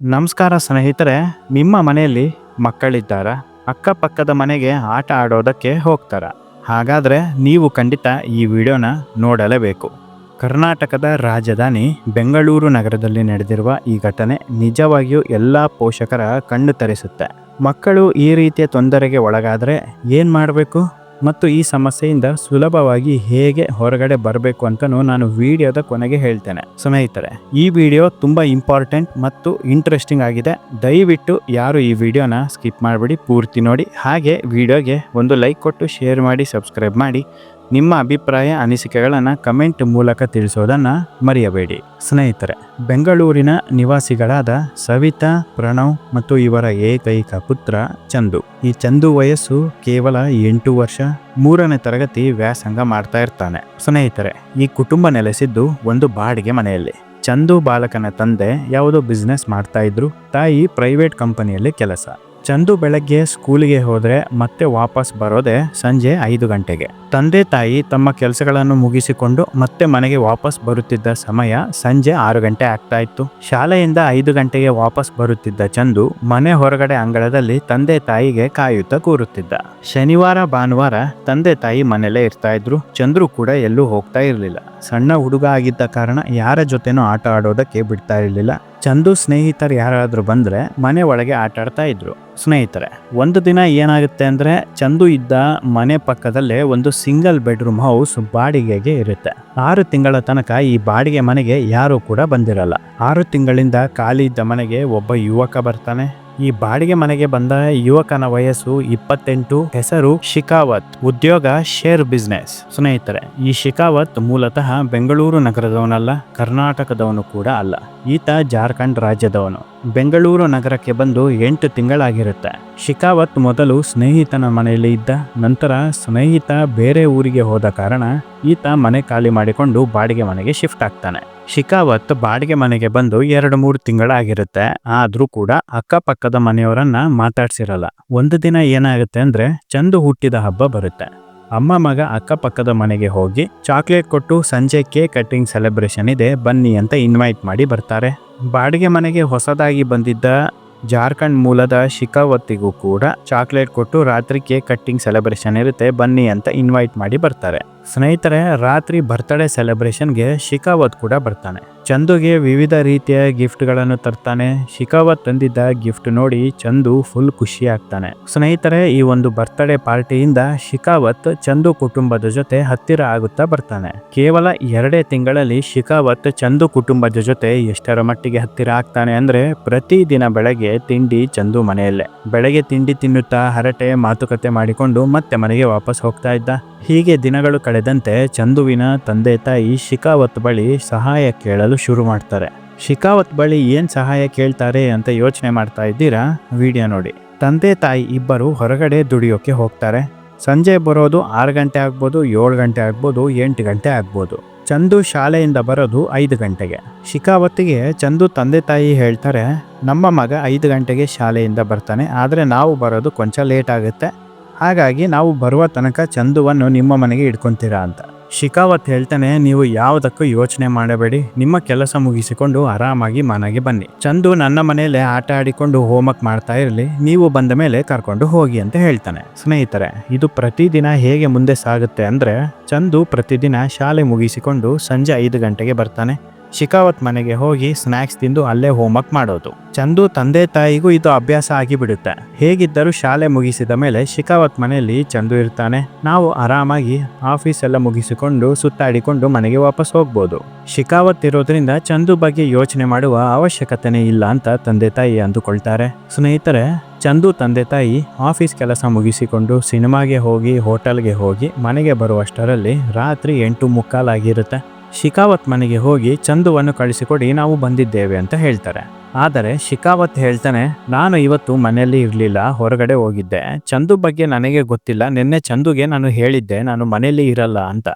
ನಮಸ್ಕಾರ ಸ್ನೇಹಿತರೆ, ನಿಮ್ಮ ಮನೆಯಲ್ಲಿ ಮಕ್ಕಳಿದ್ದಾರ? ಅಕ್ಕಪಕ್ಕದ ಮನೆಗೆ ಆಟ ಆಡೋದಕ್ಕೆ ಹೋಗ್ತಾರ? ಹಾಗಾದ್ರೆ ನೀವು ಖಂಡಿತ ಈ ವಿಡಿಯೋನ ನೋಡಲೇಬೇಕು. ಕರ್ನಾಟಕದ ರಾಜಧಾನಿ ಬೆಂಗಳೂರು ನಗರದಲ್ಲಿ ನಡೆದಿರುವ ಈ ಘಟನೆ ನಿಜವಾಗಿಯೂ ಎಲ್ಲ ಪೋಷಕರ ಕಣ್ಣು ತರಿಸುತ್ತೆ. ಮಕ್ಕಳು ಈ ರೀತಿಯ ತೊಂದರೆಗೆ ಒಳಗಾದರೆ ಏನು ಮಾಡಬೇಕು? ಮತ್ತು ಈ ಸಮಸ್ಯೆಯಿಂದ ಸುಲಭವಾಗಿ ಹೇಗೆ ಹೊರಗಡೆ ಬರಬೇಕು ಅಂತಲೂ ನಾನು ವಿಡಿಯೋದ ಕೊನೆಗೆ ಹೇಳ್ತೇನೆ. ಸ್ನೇಹಿತರೆ, ಈ ವಿಡಿಯೋ ತುಂಬ ಇಂಪಾರ್ಟೆಂಟ್ ಮತ್ತು ಇಂಟ್ರೆಸ್ಟಿಂಗ್ ಆಗಿದೆ. ದಯವಿಟ್ಟು ಯಾರು ಈ ವಿಡಿಯೋನ ಸ್ಕಿಪ್ ಮಾಡಿಬಿಡಿ, ಪೂರ್ತಿ ನೋಡಿ. ಹಾಗೆ ವಿಡಿಯೋಗೆ ಒಂದು ಲೈಕ್ ಕೊಟ್ಟು ಶೇರ್ ಮಾಡಿ, ಸಬ್ಸ್ಕ್ರೈಬ್ ಮಾಡಿ. ನಿಮ್ಮ ಅಭಿಪ್ರಾಯ, ಅನಿಸಿಕೆಗಳನ್ನು ಕಮೆಂಟ್ ಮೂಲಕ ತಿಳಿಸೋದನ್ನು ಮರೆಯಬೇಡಿ. ಸ್ನೇಹಿತರೆ, ಬೆಂಗಳೂರಿನ ನಿವಾಸಿಗಳಾದ ಸವಿತಾ, ಪ್ರಣವ್ ಮತ್ತು ಇವರ ಏಕೈಕ ಪುತ್ರ ಚಂದು. ಈ ಚಂದು ವಯಸ್ಸು ಕೇವಲ ಎಂಟು ವರ್ಷ, ಮೂರನೇ ತರಗತಿ ವ್ಯಾಸಂಗ ಮಾಡ್ತಾ ಇರ್ತಾನೆ. ಸ್ನೇಹಿತರೆ, ಈ ಕುಟುಂಬ ನೆಲೆಸಿದ್ದು ಒಂದು ಬಾಡಿಗೆ ಮನೆಯಲ್ಲಿ. ಚಂದು ಬಾಲಕನ ತಂದೆ ಯಾವುದೋ ಬಿಸ್ನೆಸ್ ಮಾಡ್ತಾ ಇದ್ರು, ತಾಯಿ ಪ್ರೈವೇಟ್ ಕಂಪನಿಯಲ್ಲಿ ಕೆಲಸ. ಚಂದು ಬೆಳಗ್ಗೆ ಸ್ಕೂಲಿಗೆ ಹೋದರೆ ಮತ್ತೆ ವಾಪಸ್ ಬರೋದೆ ಸಂಜೆ ಐದು ಗಂಟೆಗೆ. ತಂದೆ ತಾಯಿ ತಮ್ಮ ಕೆಲಸಗಳನ್ನು ಮುಗಿಸಿಕೊಂಡು ಮತ್ತೆ ಮನೆಗೆ ವಾಪಸ್ ಬರುತ್ತಿದ್ದ ಸಮಯ ಸಂಜೆ ಆರು ಗಂಟೆ ಆಗ್ತಾ ಇತ್ತು ಶಾಲೆಯಿಂದ ಐದು ಗಂಟೆಗೆ ವಾಪಸ್ ಬರುತ್ತಿದ್ದ ಚಂದು ಮನೆ ಹೊರಗಡೆ ಅಂಗಳದಲ್ಲಿ ತಂದೆ ತಾಯಿಗೆ ಕಾಯುತ್ತಾ ಕೂರುತ್ತಿದ್ದ. ಶನಿವಾರ, ಭಾನುವಾರ ತಂದೆ ತಾಯಿ ಮನೆಯಲ್ಲೇ ಇರ್ತಾ ಇದ್ರು ಚಂದ್ರು ಕೂಡ ಎಲ್ಲೂ ಹೋಗ್ತಾ ಇರಲಿಲ್ಲ. ಸಣ್ಣ ಹುಡುಗ ಆಗಿದ್ದ ಕಾರಣ ಯಾರ ಜೊತೆನೂ ಆಟ ಆಡೋದಕ್ಕೆ ಬಿಡ್ತಾ ಇರಲಿಲ್ಲ. ಚಂದು ಸ್ನೇಹಿತರು ಯಾರಾದರೂ ಬಂದರೆ ಮನೆ ಒಳಗೆ ಆಟ ಆಡ್ತಾ ಇದ್ರು. ಸ್ನೇಹಿತರೆ, ಒಂದು ದಿನ ಏನಾಗುತ್ತೆ ಅಂದರೆ ಚಂದು ಇದ್ದ ಮನೆ ಪಕ್ಕದಲ್ಲೇ ಒಂದು ಸಿಂಗಲ್ ಬೆಡ್ರೂಮ್ ಹೌಸ್ ಬಾಡಿಗೆಗೆ ಇರುತ್ತೆ. ಆರು ತಿಂಗಳ ತನಕ ಈ ಬಾಡಿಗೆ ಮನೆಗೆ ಯಾರೂ ಕೂಡ ಬಂದಿರಲ್ಲ. ಆರು ತಿಂಗಳಿಂದ ಖಾಲಿ ಇದ್ದ ಮನೆಗೆ ಒಬ್ಬ ಯುವಕ ಬರ್ತಾನೆ. ಈ ಬಾಡಿಗೆ ಮನೆಗೆ ಬಂದ ಯುವಕನ ವಯಸ್ಸು ಇಪ್ಪತ್ತೆಂಟು, ಹೆಸರು ಶಿಕಾವತ್ ಉದ್ಯೋಗ ಶೇರ್ ಬಿಸ್ನೆಸ್. ಸ್ನೇಹಿತರೆ, ಈ ಶಿಕಾವತ್ ಮೂಲತಃ ಬೆಂಗಳೂರು ನಗರದವನಲ್ಲ, ಕರ್ನಾಟಕದವನು ಕೂಡ ಅಲ್ಲ. ಈತ ಜಾರ್ಖಂಡ್ ರಾಜ್ಯದವನು. ಬೆಂಗಳೂರು ನಗರಕ್ಕೆ ಬಂದು ಎಂಟು ತಿಂಗಳಾಗಿರುತ್ತೆ. ಶಿಕಾವತ್ ಮೊದಲು ಸ್ನೇಹಿತನ ಮನೆಯಲ್ಲಿ ಇದ್ದ, ನಂತರ ಸ್ನೇಹಿತ ಬೇರೆ ಊರಿಗೆ ಹೋದ ಕಾರಣ ಈತ ಮನೆ ಖಾಲಿ ಮಾಡಿಕೊಂಡು ಬಾಡಿಗೆ ಮನೆಗೆ ಶಿಫ್ಟ್ ಆಗ್ತಾನೆ. ಶಿಕಾವತ್ ಬಾಡಿಗೆ ಮನೆಗೆ ಬಂದು ಎರಡು ಮೂರು ತಿಂಗಳಾಗಿರುತ್ತೆ, ಆದ್ರೂ ಕೂಡ ಅಕ್ಕಪಕ್ಕದ ಮನೆಯವರನ್ನ ಮಾತಾಡ್ಸಿರಲ್ಲ. ಒಂದು ದಿನ ಏನಾಗುತ್ತೆ ಅಂದ್ರೆ, ಚಂದು ಹುಟ್ಟಿದ ಹಬ್ಬ ಬರುತ್ತೆ. ಅಮ್ಮ ಮಗ ಅಕ್ಕಪಕ್ಕದ ಮನೆಗೆ ಹೋಗಿ ಚಾಕ್ಲೇಟ್ ಕೊಟ್ಟು ಸಂಜೆ ಕೇಕ್ ಕಟ್ಟಿಂಗ್ ಸೆಲೆಬ್ರೇಷನ್ ಇದೆ, ಬನ್ನಿ ಅಂತ ಇನ್ವೈಟ್ ಮಾಡಿ ಬರ್ತಾರೆ. ಬಾಡಿಗೆ ಮನೆಗೆ ಹೊಸದಾಗಿ ಬಂದಿದ್ದ ಜಾರ್ಖಂಡ್ ಮೂಲದ ಶಿಖಾವತ್ತಿಗೂ ಕೂಡ ಚಾಕ್ಲೇಟ್ ಕೊಟ್ಟು ರಾತ್ರಿ ಕೇಕ್ ಕಟ್ಟಿಂಗ್ ಸೆಲೆಬ್ರೇಷನ್ ಇರುತ್ತೆ, ಬನ್ನಿ ಅಂತ ಇನ್ವೈಟ್ ಮಾಡಿ ಬರ್ತಾರೆ. ಸ್ನೇಹಿತರೆ, ರಾತ್ರಿ ಬರ್ತ್ಡೇ ಸೆಲೆಬ್ರೇಷನ್ಗೆ ಶಿಕಾವತ್ ಕೂಡ ಬರ್ತಾನೆ. ಚಂದುಗೆ ವಿವಿಧ ರೀತಿಯ ಗಿಫ್ಟ್ಗಳನ್ನು ತರ್ತಾನೆ. ಶಿಕಾವತ್ ತಂದಿದ್ದ ಗಿಫ್ಟ್ ನೋಡಿ ಚಂದು ಫುಲ್ ಖುಷಿ ಆಗ್ತಾನೆ. ಸ್ನೇಹಿತರೆ, ಈ ಒಂದು ಬರ್ತ್ಡೇ ಪಾರ್ಟಿಯಿಂದ ಶಿಕಾವತ್ ಚಂದು ಕುಟುಂಬದ ಜೊತೆ ಹತ್ತಿರ ಆಗುತ್ತಾ ಬರ್ತಾನೆ. ಕೇವಲ ಎರಡೇ ತಿಂಗಳಲ್ಲಿ ಶಿಕಾವತ್ ಚಂದು ಕುಟುಂಬದ ಜೊತೆ ಎಷ್ಟರ ಮಟ್ಟಿಗೆ ಹತ್ತಿರ ಆಗ್ತಾನೆ ಅಂದ್ರೆ ಪ್ರತಿ ದಿನ ಬೆಳಗ್ಗೆ ತಿಂಡಿ ಚಂದು ಮನೆಯಲ್ಲೇ. ಬೆಳಗ್ಗೆ ತಿಂಡಿ ತಿನ್ನುತ್ತಾ ಹರಟೆ ಮಾತುಕತೆ ಮಾಡಿಕೊಂಡು ಮತ್ತೆ ಮನೆಗೆ ವಾಪಸ್ ಹೋಗ್ತಾ ಇದ್ದ. ಹೀಗೆ ದಿನಗಳು ಕಳೆದಂತೆ ಚಂದುವಿನ ತಂದೆ ತಾಯಿ ಶಿಕಾವತ್ ಬಳಿ ಸಹಾಯ ಕೇಳಲು ಶುರು ಮಾಡ್ತಾರೆ. ಶಿಕಾವತ್ ಬಳಿ ಏನು ಸಹಾಯ ಕೇಳ್ತಾರೆ ಅಂತ ಯೋಚನೆ ಮಾಡ್ತಾ ಇದ್ದೀರಾ? ವಿಡಿಯೋ ನೋಡಿ. ತಂದೆ ತಾಯಿ ಇಬ್ಬರು ಹೊರಗಡೆ ದುಡಿಯೋಕೆ ಹೋಗ್ತಾರೆ. ಸಂಜೆ ಬರೋದು ಆರು ಗಂಟೆ ಆಗ್ಬೋದು, ಏಳು ಗಂಟೆ ಆಗ್ಬೋದು, ಎಂಟು ಗಂಟೆ ಆಗ್ಬೋದು. ಚಂದು ಶಾಲೆಯಿಂದ ಬರೋದು ಐದು ಗಂಟೆಗೆ. ಶಿಖಾವತ್ತಿಗೆ ಚಂದು ತಂದೆ ತಾಯಿ ಹೇಳ್ತಾರೆ, ನಮ್ಮ ಮಗ ಐದು ಗಂಟೆಗೆ ಶಾಲೆಯಿಂದ ಬರ್ತಾನೆ, ಆದರೆ ನಾವು ಬರೋದು ಕೊಂಚ ಲೇಟ್ ಆಗುತ್ತೆ. ಹಾಗಾಗಿ ನಾವು ಬರುವ ತನಕ ಚಂದುವನ್ನು ನಿಮ್ಮ ಮನೆಗೆ ಇಟ್ಕೊಂತೀರಾ ಅಂತ. ಶಿಕಾವತ್ ಹೇಳ್ತಾನೆ, ನೀವು ಯಾವುದಕ್ಕೂ ಯೋಚನೆ ಮಾಡಬೇಡಿ. ನಿಮ್ಮ ಕೆಲಸ ಮುಗಿಸಿಕೊಂಡು ಆರಾಮಾಗಿ ಮನೆಗೆ ಬನ್ನಿ. ಚಂದು ನನ್ನ ಮನೆಯಲ್ಲೇ ಆಟ ಆಡಿಕೊಂಡು ಹೋಮ್ವರ್ಕ್ ಮಾಡ್ತಾ ಇರಲಿ. ನೀವು ಬಂದ ಮೇಲೆ ಕರ್ಕೊಂಡು ಹೋಗಿ ಅಂತ ಹೇಳ್ತಾನೆ. ಸ್ನೇಹಿತರೆ, ಇದು ಪ್ರತಿದಿನ ಹೇಗೆ ಮುಂದೆ ಸಾಗುತ್ತೆ ಅಂದ್ರೆ, ಚಂದು ಪ್ರತಿದಿನ ಶಾಲೆ ಮುಗಿಸಿಕೊಂಡು ಸಂಜೆ ಐದು ಗಂಟೆಗೆ ಬರ್ತಾನೆ. ಶಿಕಾವತ್ ಮನೆಗೆ ಹೋಗಿ ಸ್ನ್ಯಾಕ್ಸ್ ತಿಂದು ಅಲ್ಲೇ ಹೋಮ್ವರ್ಕ್ ಮಾಡೋದು. ಚಂದು ತಂದೆ ತಾಯಿಗೂ ಇದು ಅಭ್ಯಾಸ ಆಗಿಬಿಡುತ್ತೆ. ಹೇಗಿದ್ದರೂ ಶಾಲೆ ಮುಗಿಸಿದ ಮೇಲೆ ಶಿಕಾವತ್ ಮನೆಯಲ್ಲಿ ಚಂದು ಇರ್ತಾನೆ. ನಾವು ಆರಾಮಾಗಿ ಆಫೀಸ್ ಎಲ್ಲ ಮುಗಿಸಿಕೊಂಡು ಸುತ್ತಾಡಿಕೊಂಡು ಮನೆಗೆ ವಾಪಸ್ ಹೋಗ್ಬೋದು. ಶಿಕಾವತ್ ಇರೋದ್ರಿಂದ ಚಂದು ಬಗ್ಗೆ ಯೋಚನೆ ಮಾಡುವ ಅವಶ್ಯಕತೆನೇ ಇಲ್ಲ ಅಂತ ತಂದೆ ತಾಯಿ ಅಂದುಕೊಳ್ತಾರೆ. ಸ್ನೇಹಿತರೆ, ಚಂದು ತಂದೆ ತಾಯಿ ಆಫೀಸ್ ಕೆಲಸ ಮುಗಿಸಿಕೊಂಡು ಸಿನಿಮಾಗೆ ಹೋಗಿ ಹೋಟೆಲ್ಗೆ ಹೋಗಿ ಮನೆಗೆ ಬರುವಷ್ಟರಲ್ಲಿ ರಾತ್ರಿ ಎಂಟು ಮುಕ್ಕಾಲಾಗಿರುತ್ತೆ. ಶಿಕಾವತ್ ಮನೆಗೆ ಹೋಗಿ ಚಂದುವನ್ನು ಕಳಿಸಿಕೊಡಿ ನಾವು ಬಂದಿದ್ದೇವೆ ಅಂತ ಹೇಳ್ತಾರೆ. ಆದರೆ ಶಿಕಾವತ್ ಹೇಳ್ತಾನೆ, ನಾನು ಇವತ್ತು ಮನೆಯಲ್ಲಿ ಇರಲಿಲ್ಲ, ಹೊರಗಡೆ ಹೋಗಿದ್ದೆ. ಚಂದು ಬಗ್ಗೆ ನನಗೆ ಗೊತ್ತಿಲ್ಲ. ನಿನ್ನೆ ಚಂದುಗೆ ನಾನು ಹೇಳಿದ್ದೆ, ನಾನು ಮನೆಯಲ್ಲಿ ಇರಲ್ಲ ಅಂತ.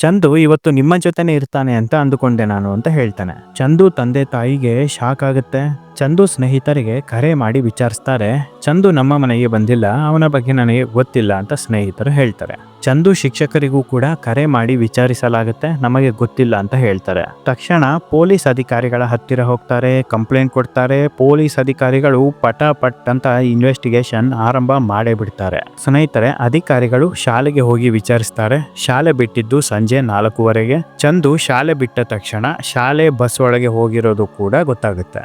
ಚಂದು ಇವತ್ತು ನಿಮ್ಮ ಜೊತೆನೆ ಇರ್ತಾನೆ ಅಂತ ಅಂದುಕೊಂಡೆ ನಾನು, ಅಂತ ಹೇಳ್ತಾನೆ. ಚಂದು ತಂದೆ ತಾಯಿಗೆ ಶಾಕ್ ಆಗುತ್ತೆ. ಚಂದು ಸ್ನೇಹಿತರಿಗೆ ಕರೆ ಮಾಡಿ ವಿಚಾರಿಸ್ತಾರೆ, ಚಂದು ನಮ್ಮ ಮನೆಗೆ ಬಂದಿಲ್ಲ, ಅವನ ಬಗ್ಗೆ ನನಗೆ ಗೊತ್ತಿಲ್ಲ ಅಂತ ಸ್ನೇಹಿತರು ಹೇಳ್ತಾರೆ. ಚಂದು ಶಿಕ್ಷಕರಿಗೂ ಕೂಡ ಕರೆ ಮಾಡಿ ವಿಚಾರಿಸಲಾಗುತ್ತೆ, ನಮಗೆ ಗೊತ್ತಿಲ್ಲ ಅಂತ ಹೇಳ್ತಾರೆ. ತಕ್ಷಣ ಪೊಲೀಸ್ ಅಧಿಕಾರಿಗಳ ಹತ್ತಿರ ಹೋಗ್ತಾರೆ, ಕಂಪ್ಲೇಂಟ್ ಕೊಡ್ತಾರೆ, ಪೊಲೀಸ್ ಅಧಿಕಾರಿಗಳು ಪಟ ಪಟ್ ಅಂತ ಇನ್ವೆಸ್ಟಿಗೇಷನ್ ಆರಂಭ ಮಾಡೇ ಬಿಡ್ತಾರೆ. ಸ್ನೇಹಿತರೆ, ಅಧಿಕಾರಿಗಳು ಶಾಲೆಗೆ ಹೋಗಿ ವಿಚಾರಿಸ್ತಾರೆ. ಶಾಲೆ ಬಿಟ್ಟಿದ್ದು ಸಂಜೆ ನಾಲ್ಕೂವರೆಗೆ. ಚಂದು ಶಾಲೆ ಬಿಟ್ಟ ತಕ್ಷಣ ಶಾಲೆ ಬಸ್ ಒಳಗೆ ಹೋಗಿರೋದು ಕೂಡ ಗೊತ್ತಾಗುತ್ತೆ.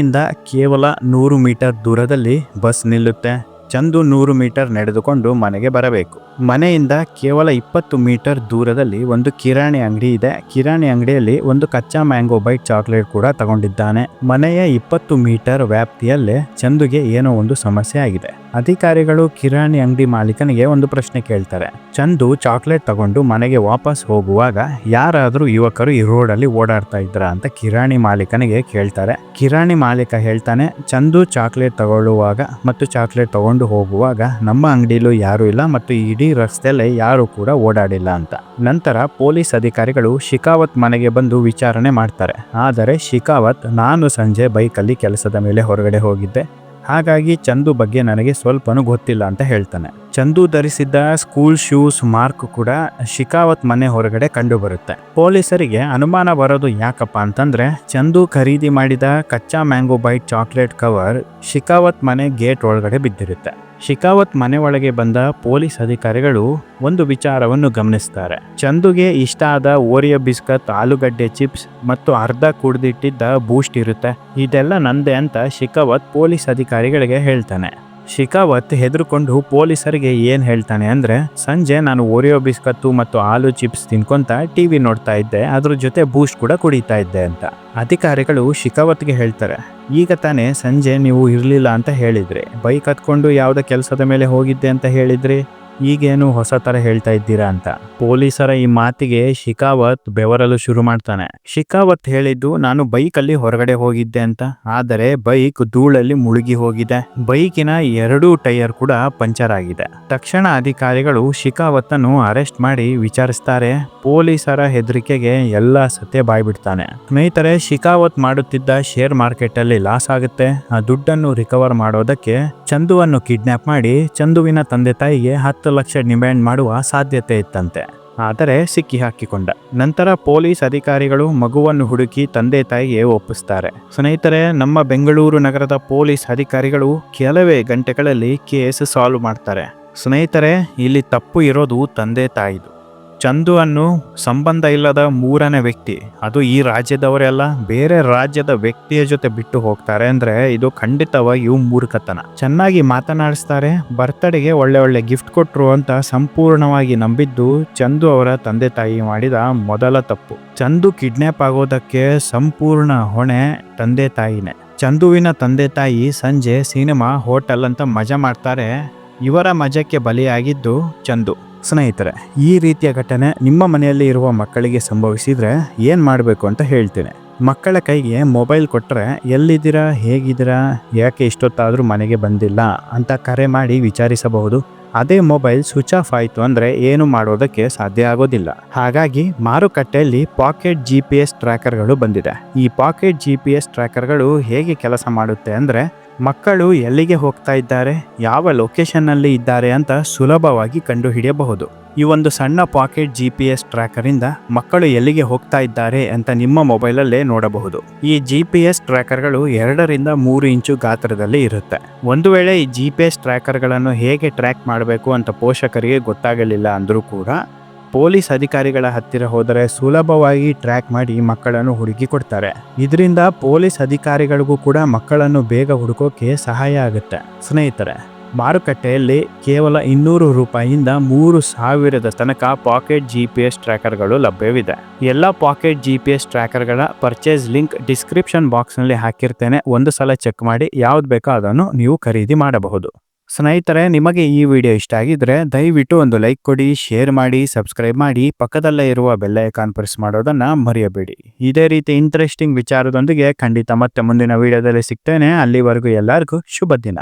ಮನೆಯಿಂದ ಕೇವಲ ನೂರು ಮೀಟರ್ ದೂರದಲ್ಲಿ ಬಸ್ ನಿಲ್ಲುತ್ತೆ. ಚಂದು ನೂರು ಮೀಟರ್ ನಡೆದುಕೊಂಡು ಮನೆಗೆ ಬರಬೇಕು. ಮನೆಯಿಂದ ಕೇವಲ ಇಪ್ಪತ್ತು ಮೀಟರ್ ದೂರದಲ್ಲಿ ಒಂದು ಕಿರಾಣಿ ಅಂಗಡಿ ಇದೆ. ಕಿರಾಣಿ ಅಂಗಡಿಯಲ್ಲಿ ಒಂದು ಕಚ್ಚಾ ಮ್ಯಾಂಗೋ ಬೈಟ್ ಚಾಕ್ಲೇಟ್ ಕೂಡ ತಗೊಂಡಿದ್ದಾನೆ. ಮನೆಯ ಇಪ್ಪತ್ತು ಮೀಟರ್ ವ್ಯಾಪ್ತಿಯಲ್ಲೇ ಚಂದುಗೆ ಏನೋ ಒಂದು ಸಮಸ್ಯೆ ಆಗಿದೆ. ಅಧಿಕಾರಿಗಳು ಕಿರಾಣಿ ಅಂಗಡಿ ಮಾಲೀಕನಿಗೆ ಒಂದು ಪ್ರಶ್ನೆ ಕೇಳ್ತಾರೆ. ಚಂದು ಚಾಕ್ಲೇಟ್ ತಗೊಂಡು ಮನೆಗೆ ವಾಪಸ್ ಹೋಗುವಾಗ ಯಾರಾದರೂ ಯುವಕರು ಈ ರೋಡಲ್ಲಿ ಓಡಾಡ್ತಾ ಇದ್ರ ಅಂತ ಕಿರಾಣಿ ಮಾಲೀಕನಿಗೆ ಕೇಳ್ತಾರೆ. ಕಿರಾಣಿ ಮಾಲೀಕ ಹೇಳ್ತಾನೆ, ಚಂದು ಚಾಕ್ಲೇಟ್ ತಗೊಳ್ಳುವಾಗ ಮತ್ತು ಚಾಕ್ಲೇಟ್ ತಗೊಂಡು ಹೋಗುವಾಗ ನಮ್ಮ ಅಂಗಡಿಲೂ ಯಾರೂ ಇಲ್ಲ ಮತ್ತು ಇಡೀ ರಸ್ತೆಯಲ್ಲಿ ಯಾರು ಕೂಡ ಓಡಾಡಿಲ್ಲ ಅಂತ. ನಂತರ ಪೊಲೀಸ್ ಅಧಿಕಾರಿಗಳು ಶಿಕಾವತ್ ಮನೆಗೆ ಬಂದು ವಿಚಾರಣೆ ಮಾಡ್ತಾರೆ. ಆದರೆ ಶಿಕಾವತ್ ನಾನು ಸಂಜೆ ಬೈಕಲ್ಲಿ ಕೆಲಸದ ಮೇಲೆ ಹೊರಗಡೆ ಹೋಗಿದ್ದೆ. ಹಾಗಾಗಿ ಚಂದು ಬಗ್ಗೆ ನನಗೆ ಸ್ವಲ್ಪನೂ ಗೊತ್ತಿಲ್ಲ ಅಂತ ಹೇಳ್ತಾನೆ. ಚಂದು ಧರಿಸಿದ್ದ ಸ್ಕೂಲ್ ಶೂಸ್ ಮಾರ್ಕ್ ಕೂಡ ಶಿಕಾವತ್ ಮನೆ ಹೊರಗಡೆ ಕಂಡು ಬರುತ್ತೆ ಪೊಲೀಸರಿಗೆ ಅನುಮಾನ ಬರೋದು ಯಾಕಪ್ಪ ಅಂತಂದ್ರೆ, ಚಂದು ಖರೀದಿ ಮಾಡಿದ ಕಚ್ಚಾ mango bite chocolate cover Shekhawat ಮನೆ ಗೇಟ್ ಒಳಗಡೆ ಬಿದ್ದಿರುತ್ತೆ. ಶಿಕಾವತ್ ಮನೆ ಒಳಗೆ ಬಂದ ಪೊಲೀಸ್ ಅಧಿಕಾರಿಗಳು ಒಂದು ವಿಚಾರವನ್ನು ಗಮನಿಸ್ತಾರೆ. ಚಂದುಗೆ ಇಷ್ಟ ಆದ ಓರಿಯೋ ಬಿಸ್ಕತ್, ಆಲೂಗಡ್ಡೆ ಚಿಪ್ಸ್ ಮತ್ತು ಅರ್ಧ ಕುಡ್ದಿಟ್ಟಿದ್ದ ಬೂಸ್ಟ್ ಇರುತ್ತೆ. ಇದೆಲ್ಲ ನಂದೆ ಅಂತ ಶಿಕಾವತ್ ಪೊಲೀಸ್ ಅಧಿಕಾರಿಗಳಿಗೆ ಹೇಳ್ತಾನೆ. ಶಿಕಾವತ್ ಹೆದರ್ಕೊಂಡು ಪೊಲೀಸರಿಗೆ ಏನು ಹೇಳ್ತಾನೆ ಅಂದರೆ, ಸಂಜೆ ನಾನು ಓರಿಯೋ ಬಿಸ್ಕತ್ತು ಮತ್ತು ಆಲೂ ಚಿಪ್ಸ್ ತಿನ್ಕೊಂತ ಟಿವಿ ನೋಡ್ತಾ ಇದ್ದೆ, ಅದ್ರ ಜೊತೆ ಬೂಸ್ಟ್ ಕೂಡ ಕುಡಿತಾ ಇದ್ದೆ ಅಂತ. ಅಧಿಕಾರಿಗಳು ಶಿಕಾವತ್ಗೆ ಹೇಳ್ತಾರೆ, ಈಗ ತಾನೇ ಸಂಜೆ ನೀವು ಇರಲಿಲ್ಲ ಅಂತ ಹೇಳಿದ್ರಿ, ಬೈಕ್ ಹತ್ಕೊಂಡು ಯಾವುದೇ ಕೆಲಸದ ಮೇಲೆ ಹೋಗಿದ್ದೆ ಅಂತ ಹೇಳಿದ್ರಿ? ಈಗೇನು ಹೊಸ ತರ ಹೇಳ್ತಾ ಇದ್ದೀರಾ ಅಂತ. ಪೊಲೀಸರ ಈ ಮಾತಿಗೆ ಶಿಕಾವತ್ ಬೆವರಲು ಶುರು ಮಾಡ್ತಾನೆ. ಶಿಕಾವತ್ ಹೇಳಿದ್ದು, ನಾನು ಬೈಕಲ್ಲಿ ಹೊರಗಡೆ ಹೋಗಿದ್ದೆ ಅಂತ. ಆದರೆ ಬೈಕ್ ಧೂಳಲ್ಲಿ ಮುಳುಗಿ ಹೋಗಿದೆ. ಬೈಕಿನ ಎರಡೂ ಟೈರ್ ಕೂಡ ಪಂಚರ್ ಆಗಿದೆ. ತಕ್ಷಣ ಅಧಿಕಾರಿಗಳು ಶಿಕಾವತ್ತನ್ನು ಅರೆಸ್ಟ್ ಮಾಡಿ ವಿಚಾರಿಸ್ತಾರೆ. ಪೊಲೀಸರ ಹೆದರಿಕೆಗೆ ಎಲ್ಲ ಸತ್ಯ ಬಾಯ್ಬಿಡ್ತಾನೆ. ಸ್ನೇಹಿತರೆ ಶಿಕಾವತ್ ಮಾಡುತ್ತಿದ್ದ ಶೇರ್ ಮಾರ್ಕೆಟ್ ಅಲ್ಲಿ ಲಾಸ್ ಆಗುತ್ತೆ. ಆ ದುಡ್ಡನ್ನು ರಿಕವರ್ ಮಾಡೋದಕ್ಕೆ ಚಂದುವನ್ನು ಕಿಡ್ನಾಪ್ ಮಾಡಿ ಚಂದುವಿನ ತಂದೆ ತಾಯಿಗೆ ಹತ್ತು ಲಕ್ಷ ಡಿಮ್ಯಾಂಡ್ ಮಾಡುವ ಸಾಧ್ಯತೆ ಇತ್ತಂತೆ. ಆದರೆ ಸಿಕ್ಕಿ ಹಾಕಿಕೊಂಡ. ನಂತರ ಪೊಲೀಸ್ ಅಧಿಕಾರಿಗಳು ಮಗುವನ್ನು ಹುಡುಕಿ ತಂದೆ ತಾಯಿಗೆ ಒಪ್ಪಿಸ್ತಾರೆ. ಸ್ನೇಹಿತರೆ, ನಮ್ಮ ಬೆಂಗಳೂರು ನಗರದ ಪೊಲೀಸ್ ಅಧಿಕಾರಿಗಳು ಕೆಲವೇ ಗಂಟೆಗಳಲ್ಲಿ ಕೇಸ್ ಸಾಲ್ವ್ ಮಾಡ್ತಾರೆ. ಸ್ನೇಹಿತರೆ, ಇಲ್ಲಿ ತಪ್ಪು ಇರೋದು ತಂದೆ ತಾಯಿದು. ಚಂದು ಅನ್ನು ಸಂಬಂಧ ಇಲ್ಲದ ಮೂರನೇ ವ್ಯಕ್ತಿ. ಅದು ಈ ರಾಜ್ಯದವರೆಲ್ಲ ಬೇರೆ ರಾಜ್ಯದ ವ್ಯಕ್ತಿಯ ಜೊತೆ ಬಿಟ್ಟು ಹೋಗ್ತಾರೆ. ಅಂದ್ರೆ ಇದು ಖಂಡಿತವಾಗಿಯೂ ಮೂರ್ಖತನ. ಚೆನ್ನಾಗಿ ಮಾತನಾಡಿಸ್ತಾರೆ, ಬರ್ತಡೆಗೆ ಒಳ್ಳೆ ಒಳ್ಳೆ ಗಿಫ್ಟ್ ಕೊಟ್ರು ಅಂತ ಸಂಪೂರ್ಣವಾಗಿ ನಂಬಿದ್ದು ಚಂದು ಅವರ ತಂದೆ ತಾಯಿ ಮಾಡಿದ ಮೊದಲ ತಪ್ಪು. ಚಂದು ಕಿಡ್ನಾಪ್ ಆಗೋದಕ್ಕೆ ಸಂಪೂರ್ಣ ಹೊಣೆ ತಂದೆ ತಾಯಿನೇ. ಚಂದುವಿನ ತಂದೆ ತಾಯಿ ಸಂಜೆ ಸಿನಿಮಾ ಹೋಟೆಲ್ ಅಂತ ಮಜಾ ಮಾಡ್ತಾರೆ. ಇವರ ಮಜಕ್ಕೆ ಬಲಿಯಾಗಿದ್ದು ಚಂದು. ಸ್ನೇಹಿತರೆ, ಈ ರೀತಿಯ ಘಟನೆ ನಿಮ್ಮ ಮನೆಯಲ್ಲಿ ಇರುವ ಮಕ್ಕಳಿಗೆ ಸಂಭವಿಸಿದರೆ ಏನು ಮಾಡಬೇಕು ಅಂತ ಹೇಳ್ತೇನೆ. ಮಕ್ಕಳ ಕೈಗೆ ಮೊಬೈಲ್ ಕೊಟ್ಟರೆ ಎಲ್ಲಿದ್ದೀರಾ, ಹೇಗಿದ್ದೀರಾ, ಯಾಕೆ ಇಷ್ಟೊತ್ತಾದರೂ ಮನೆಗೆ ಬಂದಿಲ್ಲ ಅಂತ ಕರೆ ಮಾಡಿ ವಿಚಾರಿಸಬಹುದು. ಅದೇ ಮೊಬೈಲ್ ಸ್ವಿಚ್ ಆಫ್ ಆಯಿತು ಅಂದರೆ ಏನು ಮಾಡೋದಕ್ಕೆ ಸಾಧ್ಯ ಆಗೋದಿಲ್ಲ. ಹಾಗಾಗಿ ಮಾರುಕಟ್ಟೆಯಲ್ಲಿ ಪಾಕೆಟ್ ಜಿ ಪಿ ಎಸ್ ಟ್ರ್ಯಾಕರ್ಗಳು ಬಂದಿದೆ. ಈ ಪಾಕೆಟ್ ಜಿ ಪಿ ಎಸ್ ಟ್ರ್ಯಾಕರ್ಗಳು ಹೇಗೆ ಕೆಲಸ ಮಾಡುತ್ತೆ ಅಂದರೆ ಮಕ್ಕಳು ಎಲ್ಲಿಗೆ ಹೋಗ್ತಾ ಇದ್ದಾರೆ, ಯಾವ ಲೊಕೇಶನ್ನಲ್ಲಿ ಇದ್ದಾರೆ ಅಂತ ಸುಲಭವಾಗಿ ಕಂಡುಹಿಡಿಯಬಹುದು. ಈ ಒಂದು ಸಣ್ಣ ಪಾಕೆಟ್ ಜಿ ಪಿ ಎಸ್ ಟ್ರ್ಯಾಕರಿಂದ ಮಕ್ಕಳು ಎಲ್ಲಿಗೆ ಹೋಗ್ತಾ ಇದ್ದಾರೆ ಅಂತ ನಿಮ್ಮ ಮೊಬೈಲಲ್ಲೇ ನೋಡಬಹುದು. ಈ ಜಿ ಪಿ ಎಸ್ ಟ್ರ್ಯಾಕರ್ಗಳು ಎರಡರಿಂದ ಮೂರು ಇಂಚು ಗಾತ್ರದಲ್ಲಿ ಇರುತ್ತೆ. ಒಂದು ವೇಳೆ ಈ ಜಿ ಪಿ ಎಸ್ ಟ್ರ್ಯಾಕರ್ಗಳನ್ನು ಹೇಗೆ ಟ್ರ್ಯಾಕ್ ಮಾಡಬೇಕು ಅಂತ ಪೋಷಕರಿಗೆ ಗೊತ್ತಾಗಲಿಲ್ಲ ಅಂದರೂ ಕೂಡ ಪೊಲೀಸ್ ಅಧಿಕಾರಿಗಳ ಹತ್ತಿರ ಹೋದರೆ ಸುಲಭವಾಗಿ ಟ್ರ್ಯಾಕ್ ಮಾಡಿ ಮಕ್ಕಳನ್ನು ಹುಡುಕಿ ಕೊಡ್ತಾರೆ. ಇದರಿಂದ ಪೊಲೀಸ್ ಅಧಿಕಾರಿಗಳಿಗೂ ಕೂಡ ಮಕ್ಕಳನ್ನು ಬೇಗ ಹುಡುಕೋಕೆ ಸಹಾಯ ಆಗುತ್ತೆ. ಸ್ನೇಹಿತರೆ, ಮಾರುಕಟ್ಟೆಯಲ್ಲಿ ಕೇವಲ ಇನ್ನೂರು ರೂಪಾಯಿಯಿಂದ ಮೂರು ಸಾವಿರದ ತನಕ ಪಾಕೆಟ್ ಜಿ ಪಿ ಎಸ್ ಟ್ರ್ಯಾಕರ್ಗಳು ಲಭ್ಯವಿದೆ. ಎಲ್ಲ ಪಾಕೆಟ್ ಜಿ ಪಿ ಎಸ್ ಟ್ರ್ಯಾಕರ್ಗಳ ಪರ್ಚೇಸ್ ಲಿಂಕ್ ಡಿಸ್ಕ್ರಿಪ್ಷನ್ ಬಾಕ್ಸ್ನಲ್ಲಿ ಹಾಕಿರ್ತೇನೆ. ಒಂದು ಸಲ ಚೆಕ್ ಮಾಡಿ ಯಾವ್ದು ಬೇಕೋ ಅದನ್ನು ನೀವು ಖರೀದಿ ಮಾಡಬಹುದು. ಸ್ನೇಹಿತರೆ, ನಿಮಗೆ ಈ ವಿಡಿಯೋ ಇಷ್ಟ ಆಗಿದ್ರೆ ದಯವಿಟ್ಟು ಒಂದು ಲೈಕ್ ಕೊಡಿ, ಶೇರ್ ಮಾಡಿ, ಸಬ್ಸ್ಕ್ರೈಬ್ ಮಾಡಿ, ಪಕ್ಕದಲ್ಲೇ ಇರುವ ಬೆಲ್ ಐಕಾನ್ ಪ್ರೆಸ್ ಮಾಡೋದನ್ನ ಮರೆಯಬೇಡಿ. ಇದೇ ರೀತಿ ಇಂಟ್ರೆಸ್ಟಿಂಗ್ ವಿಚಾರದೊಂದಿಗೆ ಖಂಡಿತ ಮತ್ತೆ ಮುಂದಿನ ವಿಡಿಯೋದಲ್ಲಿ ಸಿಗ್ತೇನೆ. ಅಲ್ಲಿವರೆಗೂ ಎಲ್ಲರಿಗೂ ಶುಭ ದಿನ